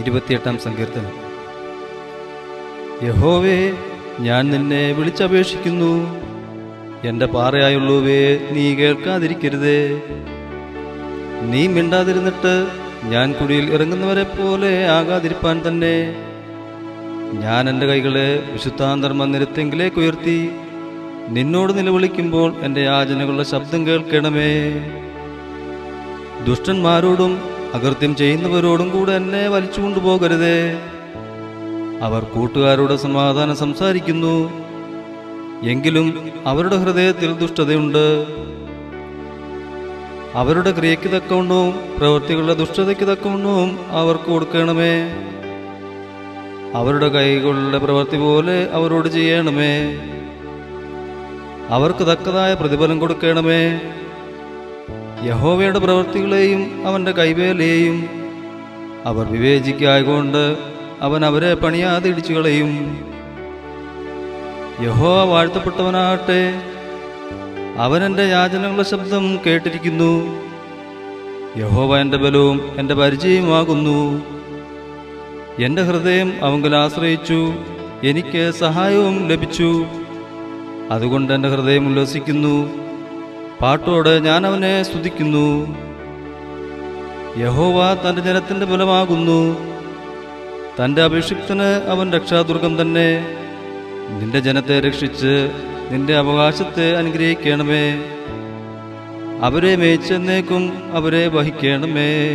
ഇരുപത്തിയെട്ടാം സങ്കീർത്തനം. യഹോവേ ഞാൻ നിന്നെ വിളിച്ചപേക്ഷിക്കുന്നു. എന്റെ പാറയായുള്ളൂവേ നീ കേൾക്കാതിരിക്കരുതേ. നീ മിണ്ടാതിരുന്നിട്ട് ഞാൻ കുടിയിൽ ഇറങ്ങുന്നവരെ പോലെ ആകാതിരിപ്പാൻ തന്നെ. ഞാൻ എന്റെ കൈകളെ വിശുദ്ധാന്തർമ്മ നിരത്തെങ്കിലേക്ക് ഉയർത്തി. നിന്നോട് നിലവിളിക്കുമ്പോൾ എന്റെ യാചനകളുടെ ശബ്ദം കേൾക്കണമേ. ദുഷ്ടന്മാരോടും അകൃത്യം ചെയ്യുന്നവരോടും കൂടെ എന്നെ വലിച്ചു കൊണ്ടുപോകരുതേ. അവർ കൂട്ടുകാരോട് സമാധാനം സംസാരിക്കുന്നു. എങ്കിലും അവരുടെ ഹൃദയത്തിൽ ദുഷ്ടതയുണ്ട്. അവരുടെ ക്രിയയ്ക്ക് തക്കവണ്ണവും പ്രവൃത്തികളുടെ ദുഷ്ടതയ്ക്ക് തക്കവണ്ണവും അവർക്ക് കൊടുക്കണമേ. അവരുടെ കൈകളുടെ പ്രവൃത്തി പോലെ അവരോട് ചെയ്യണമേ. അവർക്ക് തക്കതായ പ്രതിഫലം കൊടുക്കണമേ. യഹോവയുടെ പ്രവൃത്തികളെയും അവന്റെ കൈവേലയെയും അവർ വിവേചിക്കായകൊണ്ട് അവൻ അവരെ പണിയാതെ ഇടിച്ചു കളയും. യഹോവ വാഴ്ത്തപ്പെട്ടവനാകട്ടെ. അവൻ എന്റെ യാചനകളുടെ ശബ്ദം കേട്ടിരിക്കുന്നു. യഹോവ എന്റെ ബലവും എന്റെ പരിചയമാകുന്നു എന്റെ ഹൃദയം അവങ്കിൽ ആശ്രയിച്ചു. എനിക്ക് സഹായവും ലഭിച്ചു. അതുകൊണ്ട് എന്റെ ഹൃദയം ഉല്ലസിക്കുന്നു. പാട്ടോട് ഞാൻ അവനെ സ്തുതിക്കുന്നു. യഹോവ തന്റെ ജനത്തിന്റെ ബലമാകുന്നു. തന്റെ അഭിഷിക്തന് അവൻ രക്ഷാദുർഗം തന്നെ. നിന്റെ ജനത്തെ രക്ഷിച്ച് നിന്റെ അവകാശത്തെ അനുഗ്രഹിക്കണമേ. അവരെ മേച്ചെന്നേക്കും അവരെ വഹിക്കണമേ.